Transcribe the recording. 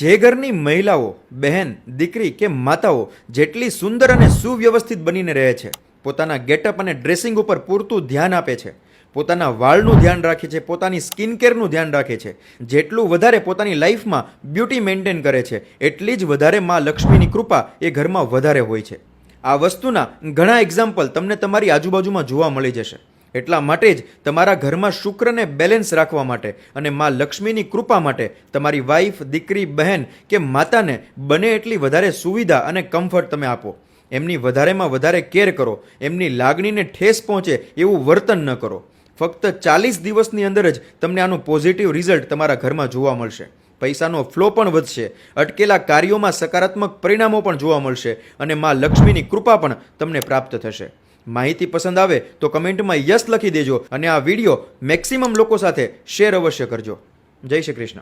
જે ઘરની મહિલાઓ, બહેન, દીકરી કે માતાઓ જેટલી સુંદર અને સુવ્યવસ્થિત બનીને રહે છે, પોતાના ગેટઅપ અને ડ્રેસિંગ ઉપર પૂરતું ધ્યાન આપે છે, પોતાના વાળનું ધ્યાન રાખે છે, પોતાની સ્કિન કેરનું ધ્યાન રાખે છે, જેટલું વધારે પોતાની લાઈફમાં બ્યુટી મેન્ટેન કરે છે, એટલી જ વધારે મા લક્ષ્મીની કૃપા એ ઘરમાં વધારે હોય છે. આ વસ્તુના ઘણા એક્ઝામ્પલ તમને તમારી આજુબાજુમાં જોવા મળી જશે. એટલા માટે જ તમારા ઘરમાં શુક્રને બેલેન્સ રાખવા માટે અને મા લક્ષ્મીની કૃપા માટે તમારી વાઈફ દીકરી, બહેન કે માતાને બને એટલી વધારે સુવિધા અને કમ્ફર્ટ તમે આપો. એમની વધારેમાં વધારે કેર કરો. એમની લાગણીને ઠેસ પહોંચે એવું વર્તન ન કરો. ફક્ત ચાલીસ દિવસની અંદર જ તમને આનું પોઝિટિવ રિઝલ્ટ તમારા ઘરમાં જોવા મળશે. પૈસાનો ફ્લો પણ વધશે. અટકેલા કાર્યોમાં સકારાત્મક પરિણામો પણ જોવા મળશે અને માં લક્ષ્મીની કૃપા પણ તમને પ્રાપ્ત થશે. માહિતી પસંદ આવે તો કમેન્ટમાં યસ લખી દેજો અને આ વીડિયો મેક્સિમમ લોકો સાથે શેર અવશ્ય કરજો. જય શ્રી કૃષ્ણ.